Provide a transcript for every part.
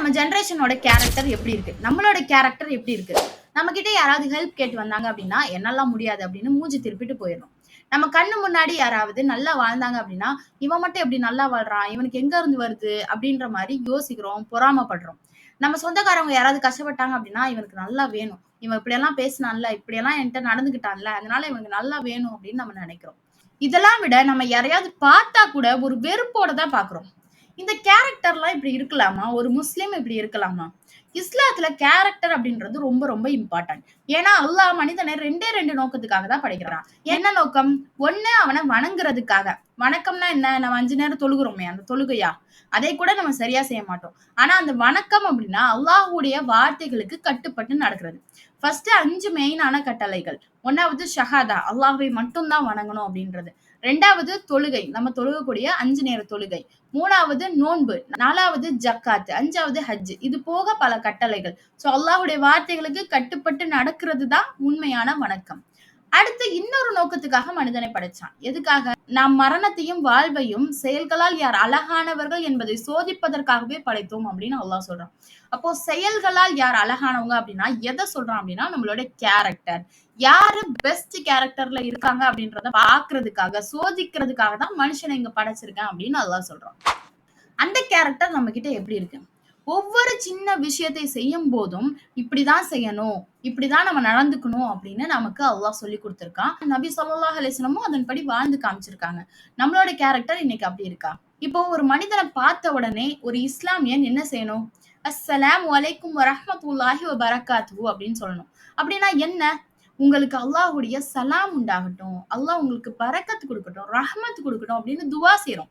நம்ம ஜென்ரேஷனோட கேரக்டர் எப்படி இருக்கு? நம்மளோட கேரக்டர் எப்படி இருக்கு? நம்ம கிட்ட யாராவது ஹெல்ப் கேட்டு வந்தாங்க அப்படின்னா என்னெல்லாம் முடியாது அப்படின்னு மூஞ்சி திருப்பிட்டு போயிடும் நம்ம கண்ணு முன்னாடி யாராவது நல்லா வாழ்ந்தாங்க அப்படின்னா இவன் மட்டும் எப்படி நல்லா வாழ்றான்? இவனுக்கு எங்க இருந்து வருது? அப்படின்ற மாதிரி யோசிக்கிறோம் பொறாமப்படுறோம். நம்ம சொந்தக்காரவங்க யாராவது கஷ்டப்பட்டாங்க அப்படின்னா இவனுக்கு நல்லா வேணும். இவன் இப்படியெல்லாம் பேசினான்ல இப்படியெல்லாம் என்கிட்ட நடந்துகிட்டான்ல அதனால இவனுக்கு நல்லா வேணும் அப்படின்னு நம்ம நினைக்கிறோம். இதெல்லாம் விட நம்ம யாரையாவது பார்த்தா கூட ஒரு வெறுப்போட தான் பாக்குறோம் இந்த கேரக்டர்லாம் இப்படி இருக்கலாமா? ஒரு முஸ்லீம் இப்படி இருக்கலாமா? இஸ்லாத்துல கேரக்டர் அப்படின்றது ரொம்ப ரொம்ப இம்பார்ட்டன்ட் ஏன்னா அல்லாஹ் மனிதனை ரெண்டே ரெண்டு நோக்கத்துக்காக தான் படைக்கிறான். என்ன நோக்கம்? ஒண்ணு அவனை வணங்குறதுக்காக. வணக்கம்னா என்ன? நம்ம அஞ்சு நேரம் தொழுகிறோமே அந்த தொழுகையா? அதை கூட நம்ம சரியா செய்ய மாட்டோம். ஆனா அந்த வணக்கம் அப்படின்னா அல்லாஹுடைய வார்த்தைகளுக்கு கட்டுப்பட்டு நடக்கிறது. ஃபர்ஸ்ட் அஞ்சு மெயினான கட்டளைகள். ஒன்னாவது ஷஹாதா அல்லாஹை மட்டும்தான் வணங்கணும் அப்படின்றது. ரெண்டாவது தொழுகை நம்ம தொழுகக்கூடிய அஞ்சு நேர தொழுகை. மூணாவது நோன்பு நாலாவது ஜக்காத்து அஞ்சாவது ஹஜ். இது போக பல கட்டளைகள். சோ அல்லாஹுடைய வார்த்தைகளுக்கு கட்டுப்பட்டு நடக்கிறது தான் உண்மையான வணக்கம். அடுத்து இன்னொரு நோக்கத்துக்காக மனிதனை படைச்சான். எதுக்காக? நாம் மரணத்தையும் வாழ்வையும் செயல்களால் யார் அழகானவர்கள் என்பதை சோதிப்பதற்காகவே படைத்தோம் அப்படின்னு அல்லாஹ் சொல்றான். அப்போ செயல்களால் யார் அழகானவங்க அப்படின்னா எதை சொல்றான் அப்படின்னா நம்மளோட கேரக்டர் யாரு பெஸ்ட் கேரக்டர்ல இருக்காங்க அப்படின்றத பாக்குறதுக்காக சோதிக்கிறதுக்காக தான் மனுஷனை இங்க படைச்சிருக்கேன் அப்படின்னு அல்லாஹ் சொல்றான். அந்த கேரக்டர் நம்ம கிட்ட எப்படி இருக்கு? ஒவ்வொரு சின்ன விஷயத்தை செய்யும் போதும் இப்படிதான் செய்யணும் இப்படிதான் நம்ம நடந்துக்கணும் அப்படின்னு நமக்கு அல்லாஹ் சொல்லி கொடுத்துருக்கான் நபி சொல்லா அலைஹி அதன்படி வாழ்ந்து காமிச்சிருக்காங்க. நம்மளோட கேரக்டர் இன்னைக்கு அப்படி இருக்கா? இப்போ ஒரு மனிதனை பார்த்த உடனே ஒரு இஸ்லாமியன் என்ன செய்யணும்? அஸ்ஸலாம் வலைக்கும் வரஹ்மத்துல்லாஹி வரகாத்து அப்படின்னு சொல்லணும். அப்படின்னா என்ன? உங்களுக்கு அல்லாஹுடைய சலாம் உண்டாகட்டும் அல்லாஹ் உங்களுக்கு பறக்கத்து கொடுக்கட்டும் ரஹமத்து கொடுக்கட்டும் அப்படின்னு துவா செய்யறோம்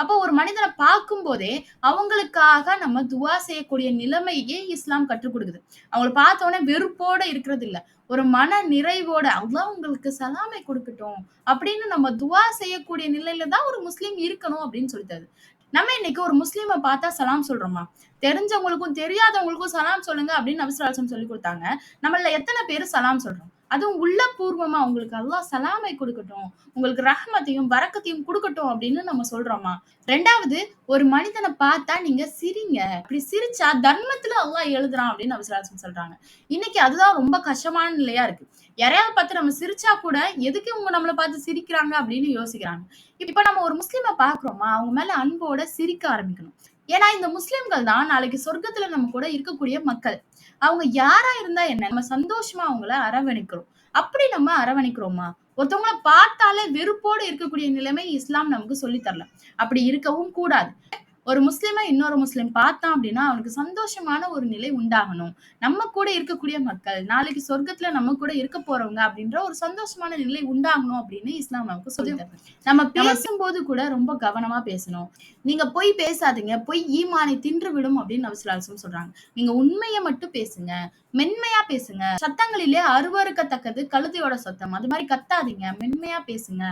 அப்போ ஒரு மனிதனை பார்க்கும் போதே அவங்களுக்காக நம்ம துவா செய்யக்கூடிய நிலைமையே இஸ்லாம் கற்றுக் கொடுக்குது. அவங்கள பார்த்தோன்னே உடனே வெறுப்போட இருக்கிறது இல்ல. ஒரு மன நிறைவோட அல்லாஹ் உங்களுக்கு சலாமை கொடுக்கட்டும் அப்படின்னு நம்ம துவா செய்யக்கூடிய நிலையில தான் ஒரு முஸ்லீம் இருக்கணும் அப்படின்னு சொல்லிட்டாரு நம்ம இன்னைக்கு ஒரு முஸ்லீமை பார்த்தா சலாம் சொல்றோமா? தெரிஞ்சவங்களுக்கும் தெரியாதவங்களுக்கும் சலாம் சொல்லுங்க அப்படின்னு நபிசுலாசம் சொல்லி கொடுத்தாங்க. நம்மள எத்தனை பேர் சலாம் சொல்றோம்? அதுவும் உள்ள பூர்வமா உங்களுக்கு அல்லாஹ் சலாமை கொடுக்கட்டும். உங்களுக்கு ரஹமத்தையும் வரக்கத்தையும் கொடுக்கட்டும் அப்படின்னு நம்ம சொல்றோமா? ரெண்டாவது ஒரு மனிதனை பார்த்தா நீங்க சிரிங்க. அப்படி சிரிச்சா தர்மத்துல அல்லாஹ் எழுதுறான் அப்படின்னு நபிசுலாசம் சொல்றாங்க. இன்னைக்கு அதுதான் ரொம்ப கஷ்டமான நிலையா இருக்கு. யாரையாவது பார்த்து நம்ம சிரிச்சா கூட எதுக்கு இவங்க நம்மளை பார்த்து சிரிக்கிறாங்க அப்படின்னு யோசிக்கிறாங்க. இப்ப நம்ம ஒரு முஸ்லீமை பாக்குறோமா அவங்க மேல அன்போட சிரிக்க ஆரம்பிக்கணும். ஏன்னா இந்த முஸ்லிம்கள் தான் நாளைக்கு சொர்க்கத்துல நம்ம கூட இருக்கக்கூடிய மக்கள். அவங்க யாரா இருந்தா என்ன? நம்ம சந்தோஷமா அவங்கள அரவணைக்கிறோம். அப்படி நம்ம அரவணைக்கிறோமா? ஒருத்தவங்கள பார்த்தாலே வெறுப்போடு இருக்கக்கூடிய நிலைமை இஸ்லாம் நமக்கு சொல்லி தரல. அப்படி இருக்கவும் கூடாது. ஒரு முஸ்லிமை இன்னொரு முஸ்லிம் பார்த்தான் அப்படின்னா அவனுக்கு சந்தோஷமான ஒரு நிலை உண்டாகணும். நம்ம கூட இருக்கக்கூடிய மக்கள் நாளைக்கு சொர்க்கத்துல நம்ம கூட இருக்க போறவங்க அப்படின்ற ஒரு சந்தோஷமான நிலை உண்டாகணும் அப்படின்னு இஸ்லாம் நமக்கு சொல்லி நம்ம பேசும்போது கூட ரொம்ப கவனமா பேசணும். நீங்க பொய் பேசாதீங்க பொய் ஈமானை தின்று விடும் அப்படின்னு நபிசுலாசம் சொல்றாங்க. நீங்க உண்மையை மட்டும் பேசுங்க மென்மையா பேசுங்க. சத்தங்களிலே அருவறுக்கத்தக்கது கழுதையோட சத்தம். அது மாதிரி கத்தாதீங்க மென்மையா பேசுங்க.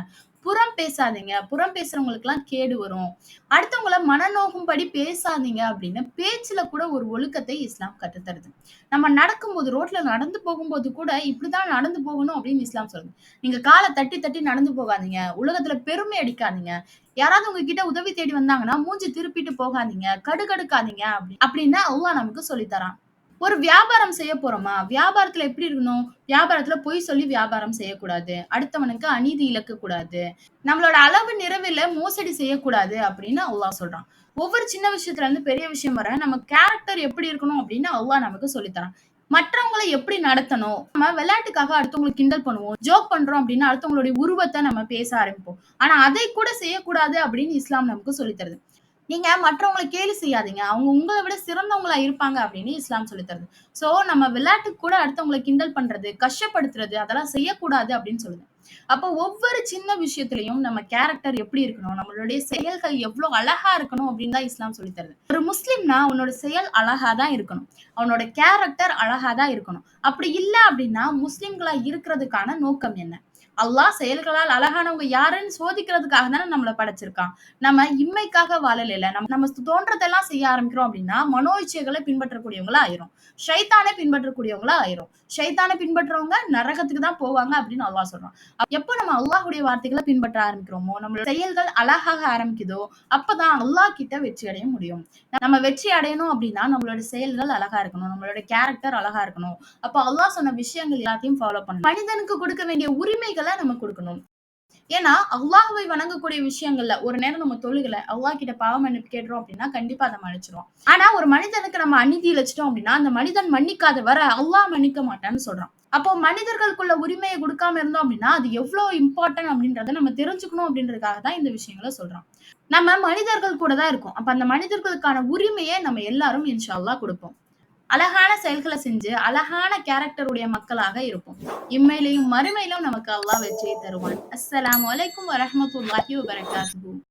புறம் பேசாதீங்க. புறம் பேசுறவங்களுக்கு எல்லாம் கேடு வரும். அடுத்தவங்கள மனநோகும்படி பேசாதீங்க அப்படின்னு பேச்சுல கூட ஒரு ஒழுக்கத்தை இஸ்லாம் கற்றுத்தருது. நம்ம நடக்கும்போது ரோட்ல நடந்து போகும்போது கூட இப்படிதான் நடந்து போகணும் அப்படின்னு இஸ்லாம் சொல்லுது. நீங்க காலை தட்டி தட்டி நடந்து போகாதீங்க. உலகத்துல பெருமை அடிக்காதீங்க. யாராவது உங்ககிட்ட உதவி தேடி வந்தாங்கன்னா மூஞ்சி திருப்பிட்டு போகாதீங்க. கடுகடுக்காதீங்க அப்படி அப்படின்னு அவ்வளோ நமக்கு சொல்லித்தரான். ஒரு வியாபாரம் செய்ய போறோமா? வியாபாரத்துல எப்படி இருக்கணும்? வியாபாரத்துல பொய் சொல்லி வியாபாரம் செய்யக்கூடாது. அடுத்தவனுக்கு அநீதி இழக்க கூடாது நம்மளோட அளவு நிறவில மோசடி செய்யக்கூடாது அப்படின்னு அல்லாஹ் சொல்றான். ஒவ்வொரு சின்ன விஷயத்துல இருந்து பெரிய விஷயம் வர நம்ம கேரக்டர் எப்படி இருக்கணும் அப்படின்னு அல்லாஹ் நமக்கு சொல்லித்தரான். மற்றவங்களை எப்படி நடத்தணும்? நம்ம விளையாட்டுக்காக அடுத்தவங்களுக்கு கிண்டல் பண்ணுவோம் ஜோக் பண்றோம் அப்படின்னா அடுத்தவங்களுடைய உருவத்தை நம்ம பேச ஆரம்பிப்போம். ஆனா அதை கூட செய்யக்கூடாது அப்படின்னு இஸ்லாம் நமக்கு சொல்லித் தருது நீங்க மற்றவங்களை கேலி செய்யாதீங்க. அவங்க உங்களை விட சிறந்தவங்களா இருப்பாங்க அப்படின்னு இஸ்லாம் சொல்லித் தருது. சோ நம்ம விளையாட்டுக்கு கூட அடுத்தவங்களை கிண்டல் பண்றது கஷ்டப்படுத்துறது அதெல்லாம் செய்யக்கூடாது அப்படின்னு சொல்லுது. அப்போ ஒவ்வொரு சின்ன விஷயத்திலையும் நம்ம கேரக்டர் எப்படி இருக்கணும்? நம்மளுடைய செயல்கள் எவ்வளவு அழகா இருக்கணும் அப்படின்னு தான் இஸ்லாம் சொல்லி தருது. ஒரு முஸ்லிம்னா அவனோட செயல் அழகா தான் இருக்கணும். அவனோட கேரக்டர் அழகா தான் இருக்கணும். அப்படி இல்லை அப்படின்னா முஸ்லிம்களா இருக்கிறதுக்கான நோக்கம் என்ன? அல்லாஹ் செயல்களால் அழகானவங்க யாருன்னு சோதிக்கிறதுக்காக தானே நம்மளை படைச்சிருக்கான். நம்ம இம்மைக்காக வாழல நம்ம நம்ம தோன்றதெல்லாம் செய்ய ஆரம்பிக்கிறோம் அப்படின்னா, மனோ பின்பற்றக்கூடியவங்களா ஆயிரும். ஷைத்தானை பின்பற்றக்கூடியவங்களா ஆயிரும். ஷைத்தான பின்பற்றவங்க நரகத்துக்கு தான் போவாங்க அப்படின்னு அல்லாஹ் சொல்றான். எப்போ நம்ம அல்லாஹுடைய வார்த்தைகளை பின்பற்ற ஆரம்பிக்கிறோமோ, நம்மளோட செயல்கள் அழகாக ஆரம்பிக்குதோ, அப்பதான் அல்லாஹ் கிட்ட வெற்றி அடைய முடியும். நம்ம வெற்றி அடையணும் அப்படின்னா, நம்மளோட செயல்கள் அழகா இருக்கணும். நம்மளோட கேரக்டர் அழகா இருக்கணும். அப்ப அல்லாஹ் சொன்ன விஷயங்கள் எல்லாத்தையும் ஃபாலோ பண்ணணும். மனிதனுக்கு கொடுக்க வேண்டிய உரிமைகளை நம்ம குடுக்கணும். ஏன்னா, அல்லாஹ்வை வணங்கக்கூடிய விஷயங்கள்ல ஒரு நேரம் நம்ம தொழுகல, அல்லாஹ் கிட்ட பாவம் மன்னிப்பு கேட்கிறோம் அப்படின்னா, கண்டிப்பா அதை மன்னிச்சிரும் ஆனா, ஒரு மனிதனுக்கு நம்ம அநீதி இழைச்சிட்டோம் அப்படின்னா, அந்த மனிதன் மன்னிக்காத வர அல்லாஹ் மன்னிக்க மாட்டான்னு சொல்றான். அப்போ மனிதர்களுக்குள்ள உரிமையை கொடுக்காம இருந்தோம் அப்படின்னா, அது எவ்வளவு இம்பார்ட்டன்ட் அப்படின்றத நம்ம தெரிஞ்சுக்கணும் அப்படின்றதுக்காக தான் இந்த விஷயங்கள சொல்றான். நம்ம மனிதர்கள் கூட தான் இருக்கோம். அப்ப அந்த மனிதர்களுக்கான உரிமையை நம்ம எல்லாரும் இன்ஷா கொடுப்போம் அழகான செயல்களை செஞ்சு, அழகான கேரக்டர் உடைய மக்களாக இருப்போம். இம்மையிலும், மறுமையிலும் நமக்கு அல்லாஹ் வெற்றியை தருவான். அஸ்ஸலாமு அலைக்கும் வரஹ்மத்துல்லாஹி வபரகாத்துஹு.